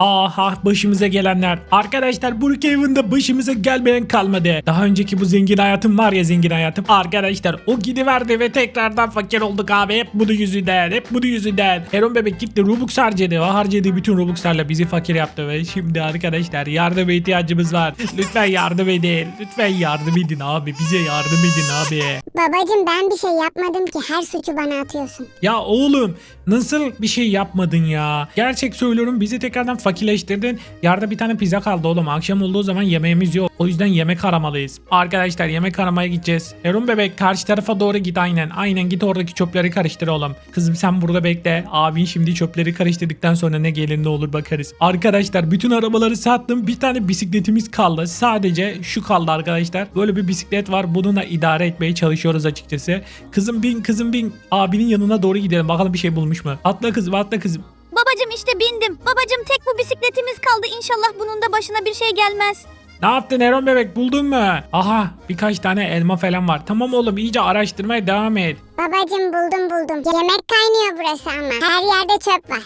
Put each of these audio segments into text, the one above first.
Aha başımıza gelenler. Arkadaşlar Brookhaven'da başımıza gelmeyen kalmadı. Daha önceki bu zengin hayatım var ya zengin hayatım. Arkadaşlar o gidiverdi ve tekrardan fakir olduk abi. Hep bunun yüzünden. Hep bunun yüzünden. Heron bebek gitti Robux harcadı. O harcadığı bütün Robux'larla bizi fakir yaptı ve şimdi arkadaşlar yardıma ihtiyacımız var. Lütfen yardım edin. Lütfen yardım edin abi. Bize yardım edin abi. Babacım ben bir şey yapmadım ki her suçu bana atıyorsun. Ya oğlum nasıl bir şey yapmadın ya? Gerçek söylüyorum bizi tekrardan fakirleştirdin. Yarda bir tane pizza kaldı oğlum. Akşam olduğu zaman yemeğimiz yok. O yüzden yemek aramalıyız. Arkadaşlar yemek aramaya gideceğiz. Erun bebek karşı tarafa doğru git aynen. Aynen git oradaki çöpleri karıştır oğlum. Kızım sen burada bekle. Abin şimdi çöpleri karıştırdıktan sonra ne gelir ne olur bakarız. Arkadaşlar bütün arabaları sattım. Bir tane bisikletimiz kaldı. Sadece şu kaldı arkadaşlar. Böyle bir bisiklet var. Bununla idare etmeye çalışıyoruz açıkçası. Kızım bin kızım bin. Abinin yanına doğru gidelim. Bakalım bir şey bulmuş mu? Atla kızım atla kızım. Babacım işte bindim. Babacım tek bu bisikletimiz kaldı. İnşallah bunun da başına bir şey gelmez. Ne yaptın Eron bebek buldun mu? Aha birkaç tane elma falan var. Tamam oğlum iyice araştırmaya devam et. Babacım buldum buldum. Yemek kaynıyor burası ama. Her yerde çöp var.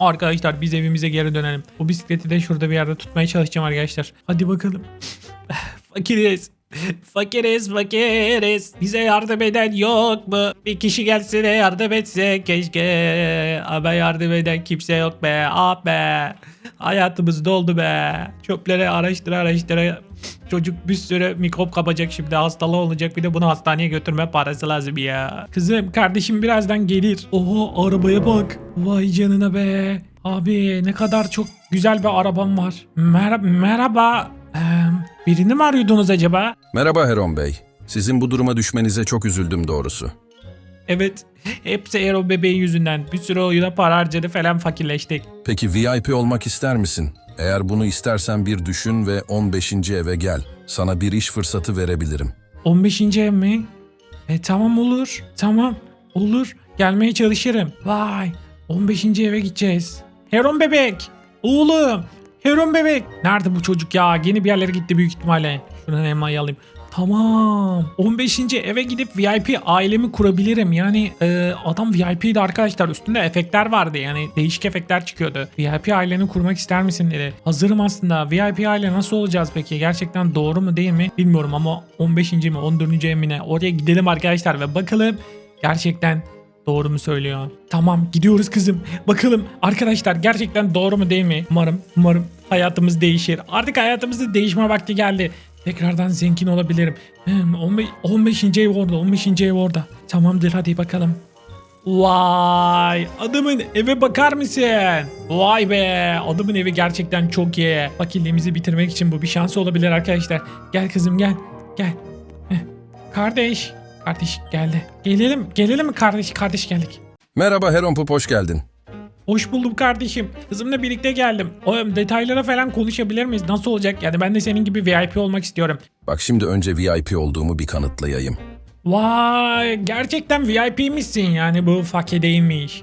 Arkadaşlar biz evimize geri dönelim. Bu bisikleti de şurada bir yerde tutmaya çalışacağım arkadaşlar. Hadi bakalım. Fakiriz. Fakiriz fakiriz. Bize yardım eden yok mu? Bir kişi gelse de yardım etse keşke. Ama yardım eden kimse yok be. Ah be. Hayatımız doldu be. Çöpleri araştıra araştıra. Çocuk bir sürü mikrop kapacak şimdi hastalığı olacak bir de bunu hastaneye götürme parası lazım ya. Kızım kardeşim birazdan gelir. Oho arabaya bak. Vay canına be. Abi ne kadar çok güzel bir arabam var. Merhaba. merhaba. Ee, birini mi arıyordunuz acaba? Merhaba Heron Bey. Sizin bu duruma düşmenize çok üzüldüm doğrusu. Evet. Hepsi Aero bebeği yüzünden. Bir sürü oyuna para harcadı falan fakirleştik. Peki VIP olmak ister misin? Eğer bunu istersen bir düşün ve 15. eve gel. Sana bir iş fırsatı verebilirim. 15. ev mi? E tamam olur. Tamam. Olur. Gelmeye çalışırım. Vay. 15. eve gideceğiz. Heron bebek. Oğlum. Heron bebek. Nerede bu çocuk ya? Yeni bir yerlere gitti büyük ihtimalle. Şuradan elmayı alayım. Tamam. 15. eve gidip VIP ailemi kurabilirim. Yani e, adam VIP'ydi arkadaşlar. Üstünde efektler vardı. Yani değişik efektler çıkıyordu. VIP aileni kurmak ister misin dedi. Hazırım aslında. VIP aile nasıl olacağız peki? Gerçekten doğru mu değil mi? Bilmiyorum ama 15. mi 14. ev mi ne? Oraya gidelim arkadaşlar ve bakalım gerçekten Doğru mu söylüyor? Tamam gidiyoruz kızım. Bakalım arkadaşlar gerçekten doğru mu değil mi? Umarım umarım hayatımız değişir. Artık hayatımızın değişme vakti geldi. Tekrardan zengin olabilirim. Hmm, 15, 15. ev orada 15. ev orada. Tamamdır hadi bakalım. Vay adamın eve bakar mısın? Vay be adamın evi gerçekten çok iyi. Fakirliğimizi bitirmek için bu bir şans olabilir arkadaşlar. Gel kızım gel gel. Kardeş kardeş geldi. Gelelim gelelim mi kardeş kardeş geldik. Merhaba Heron Pup hoş geldin. Hoş buldum kardeşim. Kızımla birlikte geldim. O detaylara falan konuşabilir miyiz? Nasıl olacak? Yani ben de senin gibi VIP olmak istiyorum. Bak şimdi önce VIP olduğumu bir kanıtlayayım. Vay gerçekten VIP misin yani bu fakir değilmiş.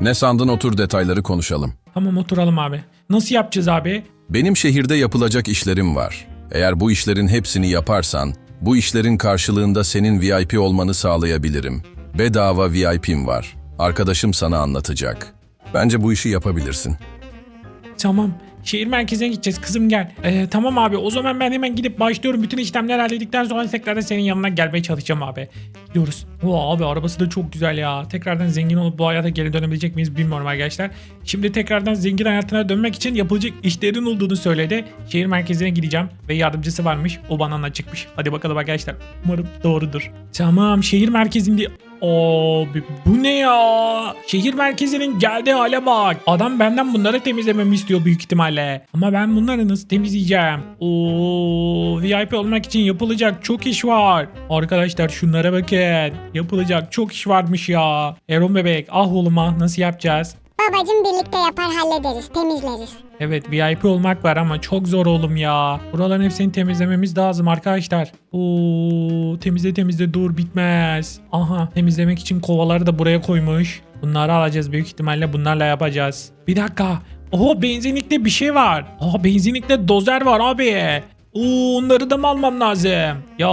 Ne sandın otur detayları konuşalım. Tamam oturalım abi. Nasıl yapacağız abi? Benim şehirde yapılacak işlerim var. Eğer bu işlerin hepsini yaparsan, bu işlerin karşılığında senin VIP olmanı sağlayabilirim. Bedava VIP'm var. Arkadaşım sana anlatacak. Bence bu işi yapabilirsin. Tamam. Şehir merkezine gideceğiz kızım gel. Ee, tamam abi o zaman ben hemen gidip başlıyorum. Bütün işlemler halledikten sonra tekrardan senin yanına gelmeye çalışacağım abi. Gidiyoruz. Oo, abi arabası da çok güzel ya. Tekrardan zengin olup bu hayata geri dönebilecek miyiz bilmiyorum arkadaşlar. Şimdi tekrardan zengin hayatına dönmek için yapılacak işlerin olduğunu söyledi. Şehir merkezine gideceğim ve yardımcısı varmış. O bana anlatacakmış. Hadi bakalım arkadaşlar. Umarım doğrudur. Tamam şehir merkezinde... Abi bu ne ya? Şehir merkezinin geldiği hale bak. Adam benden bunları temizlememi istiyor büyük ihtimalle. Ama ben bunları nasıl temizleyeceğim? Oo, VIP olmak için yapılacak çok iş var. Arkadaşlar şunlara bakın. Yapılacak çok iş varmış ya. Eron bebek ah oğlum ah nasıl yapacağız? Babacım birlikte yapar hallederiz temizleriz. Evet VIP olmak var ama çok zor oğlum ya. Buraların hepsini temizlememiz lazım arkadaşlar. Oo temizle temizle dur bitmez. Aha temizlemek için kovaları da buraya koymuş. Bunları alacağız büyük ihtimalle bunlarla yapacağız. Bir dakika. Oho benzinlikte bir şey var. Oha benzinlikte dozer var abi. Oo onları da mı almam lazım? Ya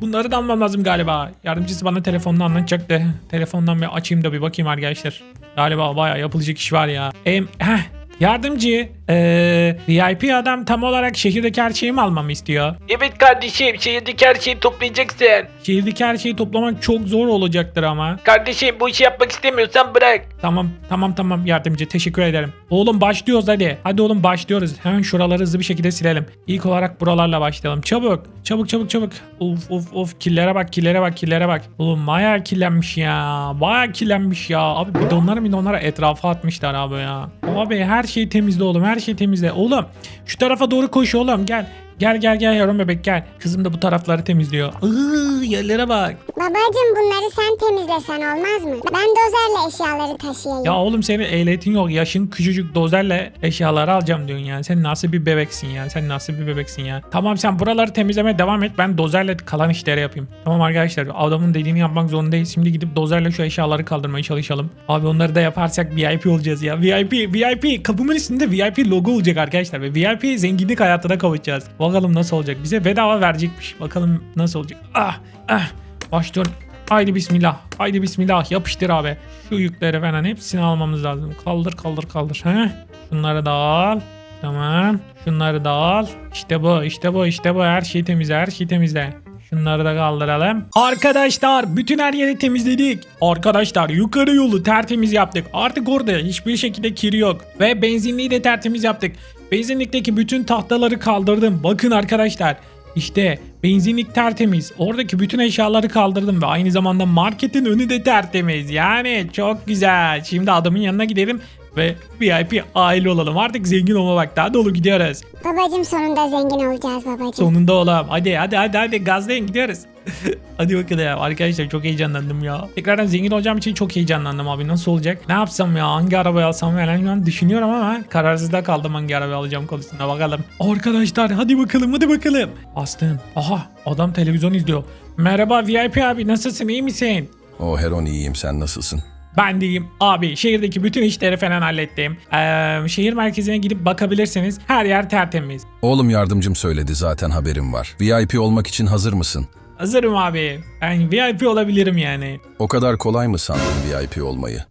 bunları da almam lazım galiba. Yardımcısı bana telefonla anlatacaktı. Telefondan bir açayım da bir bakayım arkadaşlar. Galiba bayağı yapılacak iş var ya. Em, heh, Yardımcı, ee, VIP adam tam olarak şehirdeki her şeyi mi almamı istiyor? Evet kardeşim şehirdeki her şeyi toplayacaksın. Şehirdeki her şeyi toplamak çok zor olacaktır ama. Kardeşim bu işi yapmak istemiyorsan bırak. Tamam tamam tamam yardımcı teşekkür ederim. Oğlum başlıyoruz hadi. Hadi oğlum başlıyoruz. Hemen şuraları hızlı bir şekilde silelim. İlk olarak buralarla başlayalım. Çabuk çabuk çabuk çabuk. Of of of killere bak killere bak killere bak. Oğlum bayağı killenmiş ya. Bayağı killenmiş ya. Abi bidonları bidonlara etrafa atmışlar abi ya. Abi her şeyi temizle oğlum her şeyi temizle. Oğlum şu tarafa doğru koş oğlum gel. Gel gel gel yavrum bebek gel. Kızım da bu tarafları temizliyor. Iıı yerlere bak. Babacım bunları sen temizlesen olmaz mı? Ben dozerle eşyaları taşıyayım. Ya oğlum senin ehliyetin yok. Yaşın küçücük dozerle eşyaları alacağım diyorsun yani. Sen nasıl bir bebeksin ya? Sen nasıl bir bebeksin ya? Tamam sen buraları temizlemeye devam et. Ben dozerle kalan işleri yapayım. Tamam arkadaşlar adamın dediğini yapmak zorundayız. Şimdi gidip dozerle şu eşyaları kaldırmaya çalışalım. Abi onları da yaparsak VIP olacağız ya. VIP, VIP. Kapımın üstünde VIP logo olacak arkadaşlar. Ve VIP zenginlik hayatına kavuşacağız. Bakalım nasıl olacak. Bize bedava verecekmiş. Bakalım nasıl olacak. Ah, ah. Başlıyorum. Haydi bismillah. Haydi bismillah. Yapıştır abi. Şu yükleri falan hepsini almamız lazım. Kaldır kaldır kaldır. He? Şunları da al. Tamam. Şunları da al. İşte bu işte bu işte bu. Her şeyi temizle her şeyi temizle. Şunları da kaldıralım. Arkadaşlar bütün her yeri temizledik. Arkadaşlar yukarı yolu tertemiz yaptık. Artık orada hiçbir şekilde kir yok. Ve benzinliği de tertemiz yaptık. Benzinlikteki bütün tahtaları kaldırdım. Bakın arkadaşlar. İşte benzinlik tertemiz. Oradaki bütün eşyaları kaldırdım ve aynı zamanda marketin önü de tertemiz. Yani çok güzel. Şimdi adamın yanına gidelim ve VIP aile olalım. Artık zengin olmak daha dolu gidiyoruz. Babacım sonunda zengin olacağız babacım. Sonunda olalım. Hadi hadi hadi hadi gazlayın gidiyoruz. hadi bakalım arkadaşlar çok heyecanlandım ya. Tekrardan zengin olacağım için çok heyecanlandım abi. Nasıl olacak? Ne yapsam ya? Hangi arabayı alsam falan şu an düşünüyorum ama kararsızda kaldım hangi arabayı alacağım konusunda bakalım. Arkadaşlar hadi bakalım hadi bakalım. Bastım. Aha adam televizyon izliyor. Merhaba VIP abi nasılsın iyi misin? O Heron iyiyim sen nasılsın? Ben diyeyim abi şehirdeki bütün işleri falan hallettim. Ee, şehir merkezine gidip bakabilirsiniz. Her yer tertemiz. Oğlum yardımcım söyledi zaten haberim var. VIP olmak için hazır mısın? Hazırım abi. Ben VIP olabilirim yani. O kadar kolay mı sandın VIP olmayı?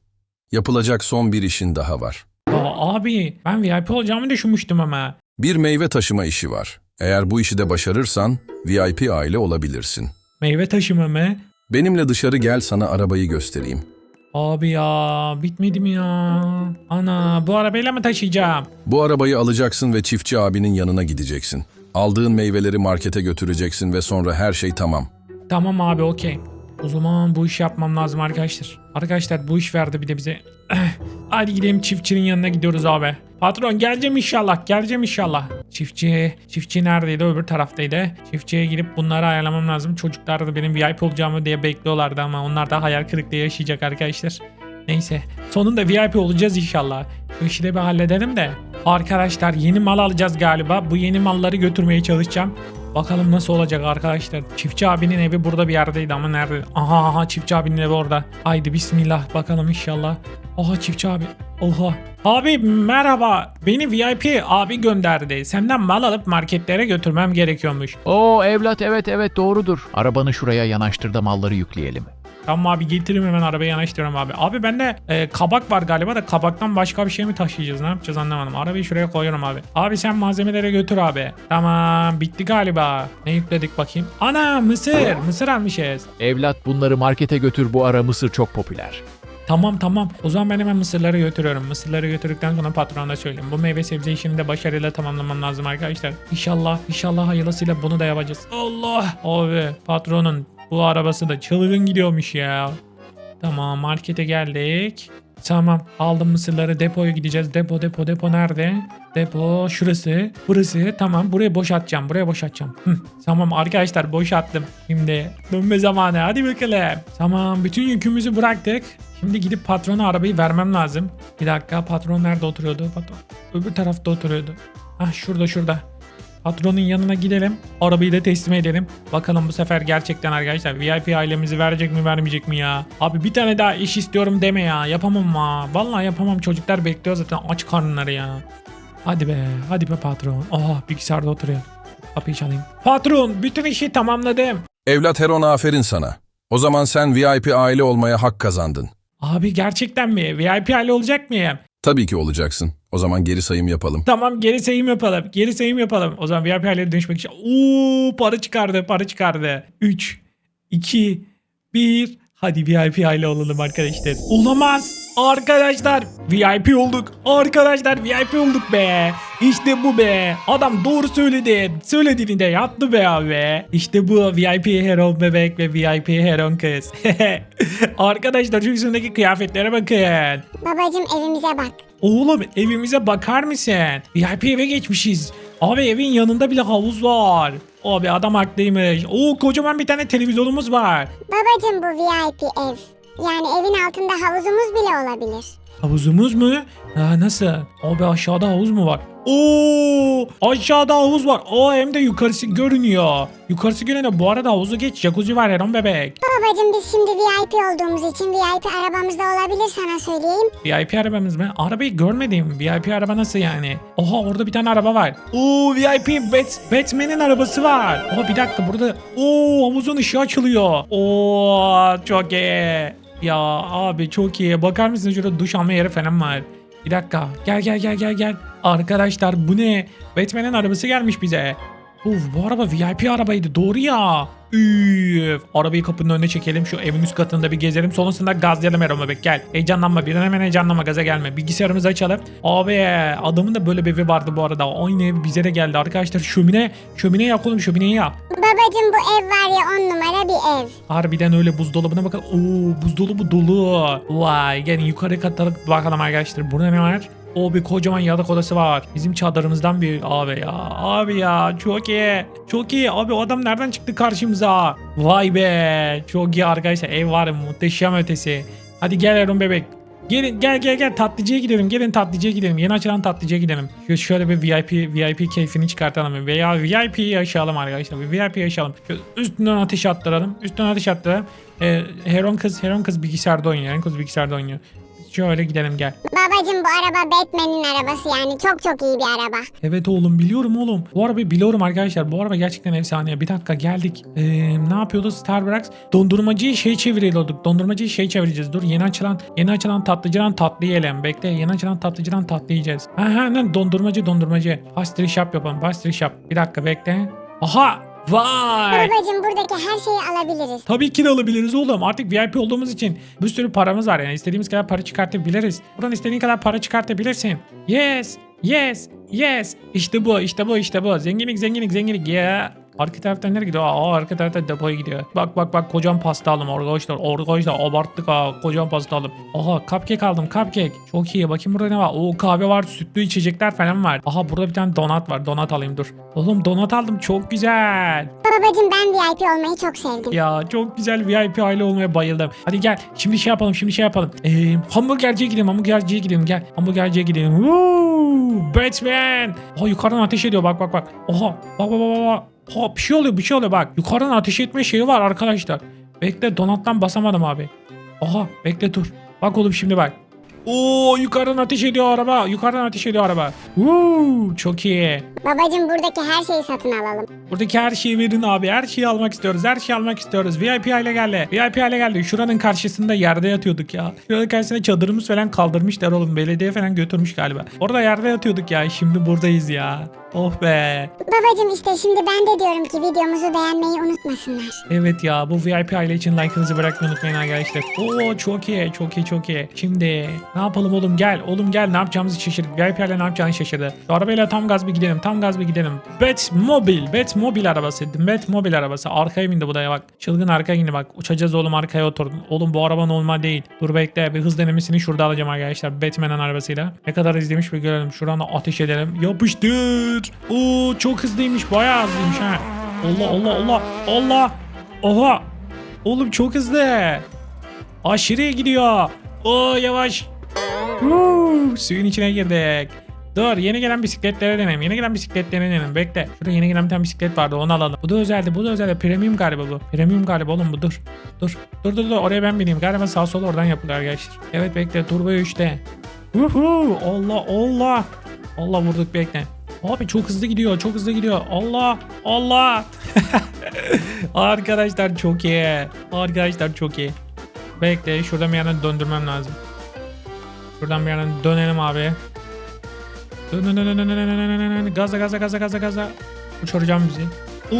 Yapılacak son bir işin daha var. Aa, abi ben VIP olacağımı düşünmüştüm ama. Bir meyve taşıma işi var. Eğer bu işi de başarırsan VIP aile olabilirsin. Meyve taşıma mı? Benimle dışarı gel sana arabayı göstereyim. Abi ya bitmedi mi ya? Ana bu arabayla mı taşıyacağım? Bu arabayı alacaksın ve çiftçi abinin yanına gideceksin. Aldığın meyveleri markete götüreceksin ve sonra her şey tamam. Tamam abi okey. O zaman bu işi yapmam lazım arkadaşlar. Arkadaşlar bu iş verdi bir de bize. Hadi gidelim çiftçinin yanına gidiyoruz abi. Patron geleceğim inşallah geleceğim inşallah. Çiftçi, çiftçi neredeydi öbür taraftaydı. Çiftçiye girip bunları ayarlamam lazım. Çocuklar da benim VIP olacağımı diye bekliyorlardı ama onlar da hayal kırıklığı yaşayacak arkadaşlar. Neyse sonunda VIP olacağız inşallah. Bu işi de bir halledelim de. Arkadaşlar yeni mal alacağız galiba. Bu yeni malları götürmeye çalışacağım. Bakalım nasıl olacak arkadaşlar. Çiftçi abinin evi burada bir yerdeydi ama nerede? Aha aha çiftçi abinin evi orada. Haydi bismillah bakalım inşallah. Oha çiftçi abi. Oha. Abi merhaba. Beni VIP abi gönderdi. Senden mal alıp marketlere götürmem gerekiyormuş. Oo evlat evet evet doğrudur. Arabanı şuraya yanaştır da malları yükleyelim. Tamam abi getireyim hemen arabaya yanaştırıyorum abi. Abi bende e, kabak var galiba da kabaktan başka bir şey mi taşıyacağız ne yapacağız anlamadım. Arabayı şuraya koyuyorum abi. Abi sen malzemelere götür abi. Tamam bitti galiba. Ne yükledik bakayım. Ana mısır. Mısır almışız. Evlat bunları markete götür bu ara mısır çok popüler. Tamam tamam. O zaman ben hemen mısırları götürüyorum. Mısırları götürdükten sonra patrona söyleyeyim. Bu meyve sebze işini de başarıyla tamamlamam lazım arkadaşlar. İnşallah inşallah hayırlısıyla bunu da yapacağız. Allah. Abi patronun bu arabası da çılgın gidiyormuş ya. Tamam markete geldik. Tamam aldım mısırları depoya gideceğiz. Depo depo depo nerede? Depo şurası. Burası tamam buraya boşaltacağım. Buraya boşaltacağım. Hı, tamam arkadaşlar boşalttım. Şimdi dönme zamanı hadi bakalım. Tamam bütün yükümüzü bıraktık. Şimdi gidip patrona arabayı vermem lazım. Bir dakika patron nerede oturuyordu? Patron öbür tarafta oturuyordu. Hah şurada şurada. Patronun yanına gidelim. Arabayı da teslim edelim. Bakalım bu sefer gerçekten arkadaşlar VIP ailemizi verecek mi vermeyecek mi ya? Abi bir tane daha iş istiyorum deme ya. Yapamam ha. Vallahi yapamam. Çocuklar bekliyor zaten aç karnları ya. Hadi be. Hadi be patron. Aha bilgisayarda oturuyor. Kapıyı çalayım. Patron bütün işi tamamladım. Evlat Heron aferin sana. O zaman sen VIP aile olmaya hak kazandın. Abi gerçekten mi? VIP aile olacak mıyım? Tabii ki olacaksın. O zaman geri sayım yapalım. Tamam geri sayım yapalım. Geri sayım yapalım. O zaman VIP aileye dönüşmek için. Uuu para çıkardı para çıkardı. 3, 2, 1. Hadi VIP aile olalım arkadaşlar. Olamaz. Arkadaşlar VIP olduk. Arkadaşlar VIP olduk be. İşte bu be. Adam doğru söyledi. Söylediğini de yaptı be abi. İşte bu VIP Heron bebek ve VIP Heron kız. arkadaşlar şu üstündeki kıyafetlere bakın. Babacım evimize bak. Oğlum evimize bakar mısın? VIP eve geçmişiz. Abi evin yanında bile havuz var. Abi adam haklıymış. Oo kocaman bir tane televizyonumuz var. Babacım bu VIP ev. Yani evin altında havuzumuz bile olabilir. Havuzumuz mu? Ha, nasıl? Abi aşağıda havuz mu var? Oo aşağıda havuz var. Aa hem de yukarısı görünüyor. Yukarısı görünüyor. Bu arada havuzu geç. Jacuzzi var Heron bebek. Babacım biz şimdi VIP olduğumuz için VIP arabamızda olabilir sana söyleyeyim. VIP arabamız mı? Arabayı görmedim. VIP araba nasıl yani? Oha orada bir tane araba var. Oo VIP Bat Batman'in arabası var. Oha bir dakika burada. Oo havuzun ışığı açılıyor. Oo çok iyi. Ya abi çok iyi. Bakar mısın şurada duş alma yeri falan var. Bir dakika. Gel gel gel gel gel. Arkadaşlar bu ne? Batman'in arabası gelmiş bize. Uf bu araba VIP arabaydı doğru ya. Üf. Arabayı kapının önüne çekelim şu evin üst katında bir gezelim. Sonrasında gazlayalım Erol Bebek gel. Heyecanlanma bir an hemen heyecanlanma gaza gelme. Bilgisayarımızı açalım. Abi adamın da böyle bir evi vardı bu arada. Aynı ev bize de geldi arkadaşlar. Şömine, şömine yap oğlum şömineyi yap. Babacım bu ev var ya on numara bir ev. Harbiden öyle buzdolabına bakalım. Oo buzdolabı dolu. Vay gelin yukarı katlara bakalım arkadaşlar. Burada ne var? O bir kocaman yatak odası var. Bizim çadırımızdan büyük abi ya. Abi ya çok iyi. Çok iyi. Abi o adam nereden çıktı karşımıza? Vay be. Çok iyi arkadaşlar. Ev var muhteşem ötesi. Hadi gel Erun bebek. Gelin gel gel gel tatlıcıya gidelim. Gelin tatlıcıya gidelim. Yeni açılan tatlıcıya gidelim. Şöyle, bir VIP VIP keyfini çıkartalım. Veya VIP yaşayalım arkadaşlar. Bir VIP yaşayalım. Şöyle üstünden ateş attıralım. Üstünden ateş attıralım. Ee, Heron kız Heron kız bilgisayarda oynuyor. Heron kız bilgisayarda oynuyor. Şöyle gidelim gel. Babacım bu araba Batman'in arabası yani çok çok iyi bir araba. Evet oğlum biliyorum oğlum. Bu arabayı biliyorum arkadaşlar. Bu araba gerçekten efsane. Bir dakika geldik. Ee, ne yapıyordu Starbucks? Dondurmacıyı şey çeviriyorduk. Dondurmacıyı şey çevireceğiz. Dur yeni açılan yeni açılan tatlıcıdan tatlı yiyelim. Bekle yeni açılan tatlıcıdan tatlı yiyeceğiz. Ha ha ne dondurmacı dondurmacı. Pastry shop yapalım. Pastry shop. Bir dakika bekle. Aha! Vay! Babacım buradaki her şeyi alabiliriz. Tabii ki de alabiliriz oğlum. Artık VIP olduğumuz için bir sürü paramız var yani. istediğimiz kadar para çıkartabiliriz. Buradan istediğin kadar para çıkartabilirsin. Yes, yes, yes. İşte bu, işte bu, işte bu. Zenginlik, zenginlik, zenginlik. Yeah. Arka taraftan nereye gidiyor? Aa arka taraftan depoya gidiyor. Bak bak bak kocam pasta aldım arkadaşlar. Arkadaşlar abarttık ha. Kocam pasta aldım. Aha cupcake aldım cupcake. Çok iyi. Bakayım burada ne var? Oo kahve var. Sütlü içecekler falan var. Aha burada bir tane donat var. Donat alayım dur. Oğlum donat aldım. Çok güzel. Babacım ben VIP olmayı çok sevdim. Ya çok güzel VIP aile olmaya bayıldım. Hadi gel şimdi şey yapalım şimdi şey yapalım. Ee, hamburgerciye gidelim hamburgerciye gidelim gel. Hamburgerciye gidelim. Woo! Batman. Aa yukarıdan ateş ediyor bak bak bak. Oha bak bak bak bak. Ha bir şey oluyor bir şey oluyor bak. Yukarıdan ateş etme şeyi var arkadaşlar. Bekle donattan basamadım abi. Oha bekle dur. Bak oğlum şimdi bak. Oo yukarıdan ateş ediyor araba. Yukarıdan ateş ediyor araba. Woo, çok iyi. Babacım buradaki her şeyi satın alalım. Buradaki her şeyi verin abi. Her şeyi almak istiyoruz. Her şeyi almak istiyoruz. VIP hale geldi. VIP hale geldi. Şuranın karşısında yerde yatıyorduk ya. Şuranın karşısında çadırımız falan kaldırmışlar oğlum. Belediye falan götürmüş galiba. Orada yerde yatıyorduk ya. Şimdi buradayız ya. Oh be. Babacım işte şimdi ben de diyorum ki videomuzu beğenmeyi unutmasınlar. Evet ya bu VIP aile için like'ınızı bırakmayı unutmayın arkadaşlar. Oo çok iyi çok iyi çok iyi. Şimdi ne yapalım oğlum gel. Oğlum gel ne yapacağımızı şaşırdık. VIP aile ne yapacağını şaşırdı. Şu arabayla tam gaz bir gidelim tam gaz bir gidelim. Batmobile. Batmobile arabası. Batmobile arabası. Arkaya bindi bu da ya bak. Çılgın arkaya indi bak. Uçacağız oğlum arkaya oturdum. Oğlum bu araba normal değil. Dur bekle bir hız denemesini şurada alacağım arkadaşlar. Batman'ın arabasıyla. Ne kadar izlemiş bir görelim. Şuradan ateş edelim. Yapıştır. Oo çok hızlıymış. Bayağı hızlıymış ha. Allah Allah Allah. Allah. Oha. Oğlum çok hızlı. Aşırı gidiyor. Oo yavaş. Huu, suyun içine girdik. Dur yeni gelen bisikletlere denelim. Yeni gelen bisikletlere denelim. Bekle. Şurada yeni gelen bir tane bisiklet vardı onu alalım. Bu da özeldi. Bu da özeldi. Premium galiba bu. Premium galiba oğlum bu dur. Dur. Dur dur dur oraya ben bineyim. Galiba sağ sol oradan yapılıyor arkadaşlar. Evet bekle. Turbo 3'te. Uhu, Allah Allah. Allah vurduk bekle. Abi çok hızlı gidiyor. Çok hızlı gidiyor. Allah. Allah. Arkadaşlar çok iyi. Arkadaşlar çok iyi. Bekle şuradan bir yerden döndürmem lazım. Şuradan bir yerden dönelim abi. Gaza gaza gaza gaza gaza. Uçuracağım bizi.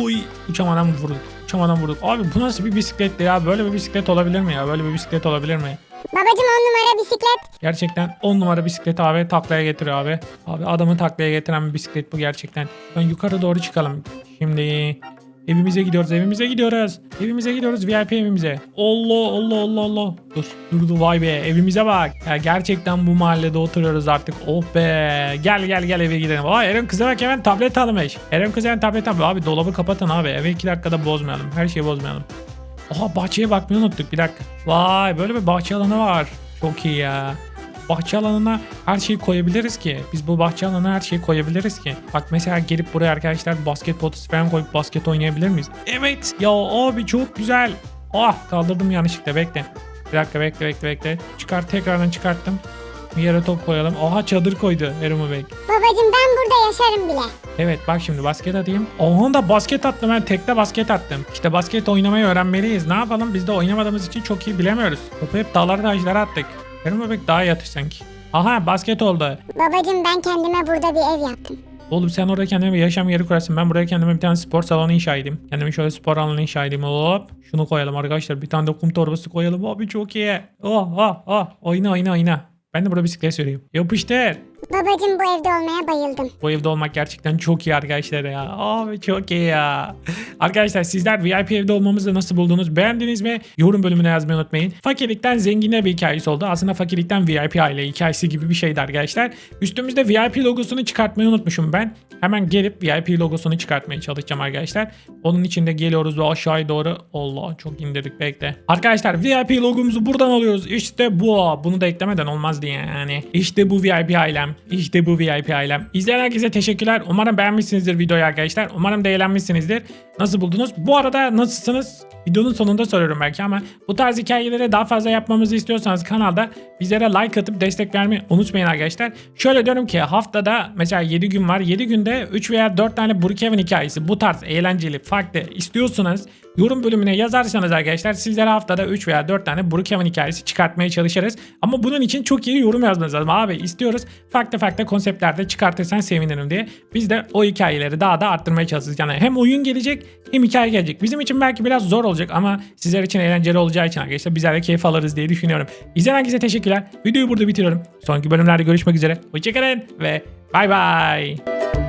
Uy uçamadan vurduk. Uçamadan vurduk. Abi bu nasıl bir bisikletti ya? Böyle bir bisiklet olabilir mi ya? Böyle bir bisiklet olabilir mi? Babacım on numara bisiklet. Gerçekten on numara bisiklet abi taklaya getiriyor abi. Abi adamı taklaya getiren bir bisiklet bu gerçekten. Ben yukarı doğru çıkalım. Şimdi evimize gidiyoruz evimize gidiyoruz. Evimize gidiyoruz VIP evimize. Allah Allah Allah Allah. Dur dur dur vay be evimize bak. Ya gerçekten bu mahallede oturuyoruz artık. Oh be. Gel gel gel eve gidelim. Vay Eren kıza bak hemen tablet almış. Eren kız hemen tablet almış. Abi dolabı kapatın abi. Eve 2 dakikada bozmayalım. Her şeyi bozmayalım. Oha bahçeye bakmayı unuttuk bir dakika. Vay böyle bir bahçe alanı var. Çok iyi ya. Bahçe alanına her şeyi koyabiliriz ki. Biz bu bahçe alanına her şeyi koyabiliriz ki. Bak mesela gelip buraya arkadaşlar basket potası falan koyup basket oynayabilir miyiz? Evet. Ya abi çok güzel. Ah kaldırdım yanlışlıkla bekle. Bir dakika bekle bekle bekle. Çıkar tekrardan çıkarttım. Bir yere top koyalım. Aha çadır koydu Erimo Bey. Babacım ben burada yaşarım bile. Evet bak şimdi basket atayım. Aha da basket attım ben tekte basket attım. İşte basket oynamayı öğrenmeliyiz. Ne yapalım biz de oynamadığımız için çok iyi bilemiyoruz. Topu hep dağlara taşlara attık. Benim bebek daha iyi atır sanki. Aha basket oldu. Babacım ben kendime burada bir ev yaptım. Oğlum sen orada kendine bir yaşam yeri kurarsın. Ben buraya kendime bir tane spor salonu inşa edeyim. Kendime şöyle spor alanı inşa edeyim. Hop. Şunu koyalım arkadaşlar. Bir tane de kum torbası koyalım. Abi çok iyi. Oh oh oh. Oyna oyna oyna. Ben de burada bisiklet süreyim. Yapıştır. Babacım bu evde olmaya bayıldım. Bu evde olmak gerçekten çok iyi arkadaşlar ya. Abi çok iyi ya. Arkadaşlar sizler VIP evde olmamızı nasıl buldunuz? Beğendiniz mi? Yorum bölümüne yazmayı unutmayın. Fakirlikten zengine bir hikayesi oldu. Aslında fakirlikten VIP aile hikayesi gibi bir şeydi arkadaşlar. Üstümüzde VIP logosunu çıkartmayı unutmuşum ben. Hemen gelip VIP logosunu çıkartmaya çalışacağım arkadaşlar. Onun için de geliyoruz ve aşağıya doğru. Allah çok indirdik bekle. Arkadaşlar VIP logomuzu buradan alıyoruz. İşte bu. Bunu da eklemeden olmazdı yani. İşte bu VIP ailem. İşte bu VIP ailem. İzleyen herkese teşekkürler. Umarım beğenmişsinizdir videoyu arkadaşlar. Umarım da eğlenmişsinizdir. Nasıl buldunuz? Bu arada nasılsınız? Videonun sonunda soruyorum belki ama bu tarz hikayeleri daha fazla yapmamızı istiyorsanız kanalda bizlere like atıp destek vermeyi unutmayın arkadaşlar. Şöyle diyorum ki haftada mesela 7 gün var. 7 günde 3 veya 4 tane Brookhaven hikayesi bu tarz eğlenceli, farklı istiyorsanız yorum bölümüne yazarsanız arkadaşlar sizlere haftada 3 veya 4 tane Brookhaven hikayesi çıkartmaya çalışırız. Ama bunun için çok iyi yorum yazmanız lazım. Abi istiyoruz farklı farklı konseptlerde çıkartırsan sevinirim diye. Biz de o hikayeleri daha da arttırmaya çalışacağız. Yani hem oyun gelecek hem hikaye gelecek. Bizim için belki biraz zor olacak ama sizler için eğlenceli olacağı için arkadaşlar bizler de keyif alırız diye düşünüyorum. İzleyen herkese teşekkürler. Videoyu burada bitiriyorum. Sonraki bölümlerde görüşmek üzere. Hoşçakalın ve bay bay.